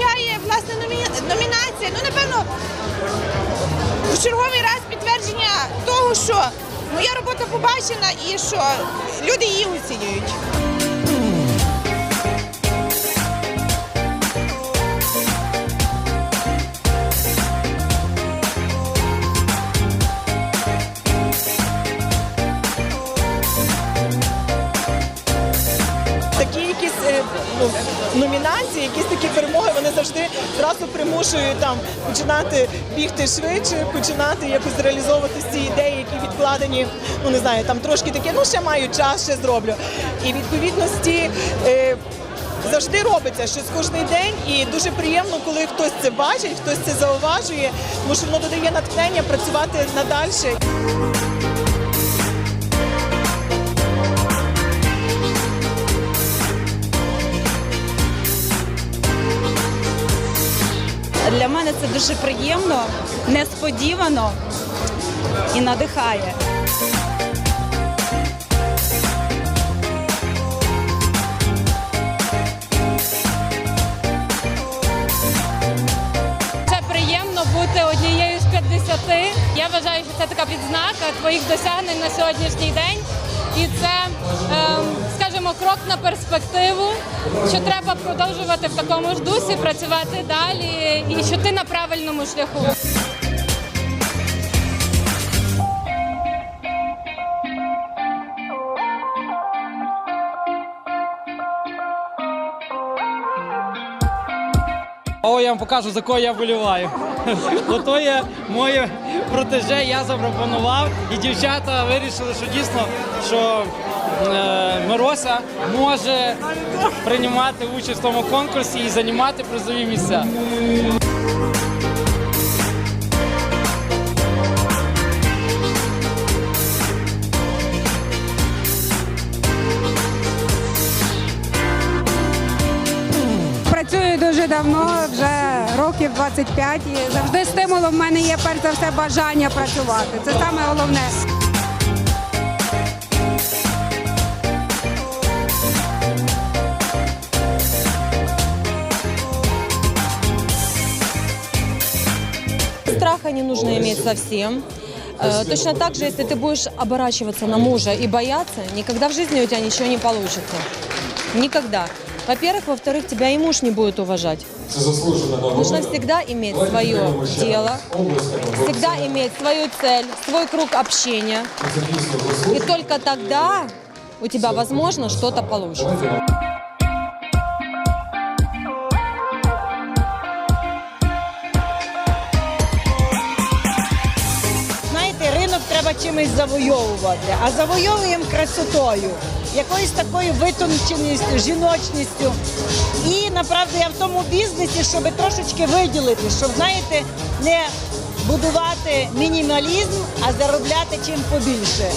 означає власне номінація. Ну, напевно, в черговий раз підтвердження того, що моя робота побачена і що люди її оцінюють. Ну, номінації, якісь такі перемоги, вони завжди зразу примушують там починати бігти швидше, починати якось реалізовувати ці ідеї, які відкладені. Ну не знаю, там трошки таке, ну ще маю час, ще зроблю. І відповідності. Е, Завжди робиться щось кожний день, і дуже приємно, коли хтось це бачить, хтось це зауважує, тому що воно додає натхнення працювати надальше. Для мене це дуже приємно, несподівано і надихає. Це приємно бути однією з 50. Я вважаю, що це така відзнака твоїх досягнень на сьогоднішній день. І це, ем, скажімо, крок на перспективу, що треба продовжувати в такому ж дусі, працювати далі, і що ти на правильному шляху. О, я вам покажу, за кого я вболіваю. Ото є моє протеже, я запропонував, і дівчата вирішили, що дійсно, що е, Мирося може приймати участь в тому конкурсі і займати призові місця. Працюю дуже давно, вже років 25, і завжди стимулом в мене є перш за все бажання працювати. Це саме головне. Страха не нужно иметь совсем. Э, Точно так же, если ты будешь оборачиваться на мужа и бояться, никогда в жизни у тебя ничего не получится. Никогда. Во-первых, во-вторых, тебя и муж не будет уважать. Нужно всегда иметь свое дело, всегда иметь свою цель, свой круг общения. И только тогда у тебя, возможно, что-то получится. Чимось завойовувати, а завойовуємо красотою, якоюсь такою витонченістю, жіночністю. І направду я в тому бізнесі, щоб трошечки виділити, щоб знаєте, не будувати мінімалізм, а заробляти чим побільше.